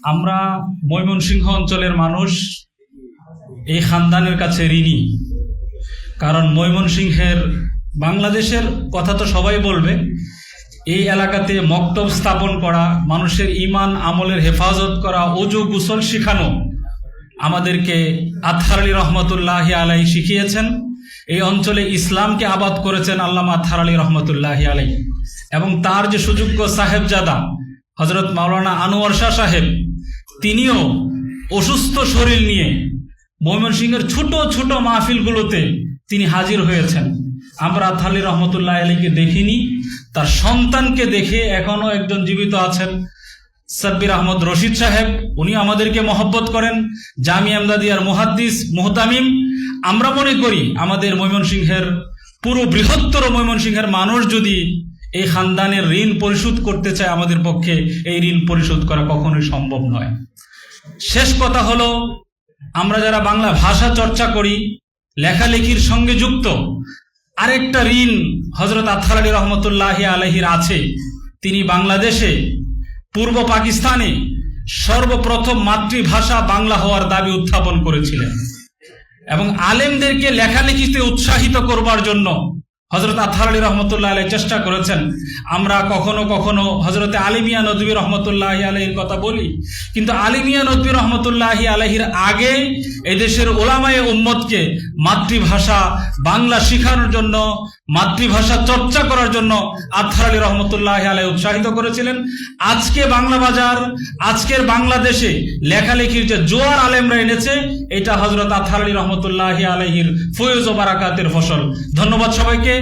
আমরা ময়মনসিংহ অঞ্চলের মানুষ, এই খানদানের কাছে ঋণী। কারণ ময়মনসিংহের বাংলাদেশের কথা তো সবাই বলবে, এই এলাকাতে মক্তব স্থাপন করা, মানুষের ইমান আমলের হেফাজত করা, অজু গুসল শিখানো আমাদেরকে আতহার আলী রহমতুল্লাহ আলাই শিখিয়েছেন। এই অঞ্চলে ইসলামকে আবাদ করেছেন আল্লামা আতহার আলী রহমতুল্লাহ আলাই এবং তার যে সুযোগ্য সাহেবজাদা হজরত মাওলানা আনোয়ার শাহ সাহেব তিনিও অসুস্থ শরীর নিয়ে ময়মনসিংহের ছোট ছোট মাহফিলগুলোতে তিনি হাজির হয়েছেন। আমরা আলী রহমতুল্লাহ আলীকে দেখিনি, তার সন্তানকে দেখে এখনও একজন জীবিত আছেন। সাব্বির আহমদ রশিদ সাহেব, উনি আমাদেরকে মহব্বত করেন। জামি আমদাদিয়ার মুহাদ্দিস মুহতামিম, আমরা মনে করি আমাদের ময়মনসিংহের পুরো বৃহত্তর ময়মনসিংহের মানুষ যদি এই খানদানের ঋণ পরিশোধ করতে চায় আমাদের পক্ষে এই ঋণ পরিশোধ করা কখনোই সম্ভব নয়। শেষ কথা হলো, আমরা যারা বাংলা ভাষা চর্চা করি, লেখালেখির সঙ্গে যুক্ত, আরেকটা ঋণ হজরত আতহার আলী রহমতুল্লাহ আলহির আছে। তিনি বাংলাদেশে, পূর্ব পাকিস্তানে সর্বপ্রথম মাতৃভাষা বাংলা হওয়ার দাবি উত্থাপন করেছিলেন। এবং আলেমদেরকে লেখালেখিতে উৎসাহিত করবার জন্য হজরত আতহার আলী রহমতুল্লাহ আলাই চেষ্টা করেছেন। আমরা কখনো কখনো হজরতে আলিমিয়া নদী রহমতুল্লাহ আলহির কথা বলি। কিন্তু আলিমিয়া নদী রহমতুল্লাহ আলহির আগে এদেশের ওলামায়ে উম্মতকে মাতৃভাষা বাংলা শেখানোর জন্য, মাতৃভাষা চর্চা করার জন্য আতহার আলী রহমতুল্লাহ আলাই উৎসাহিত করেছিলেন। আজকে বাংলা বাজার, আজকের বাংলাদেশে লেখালেখির যে জোয়ার আলেমরা এনেছে, এটা হজরত আতহার আলী রহমতুল্লাহ আলহির ও বারাকাতের ফসল। ধন্যবাদ সবাইকে।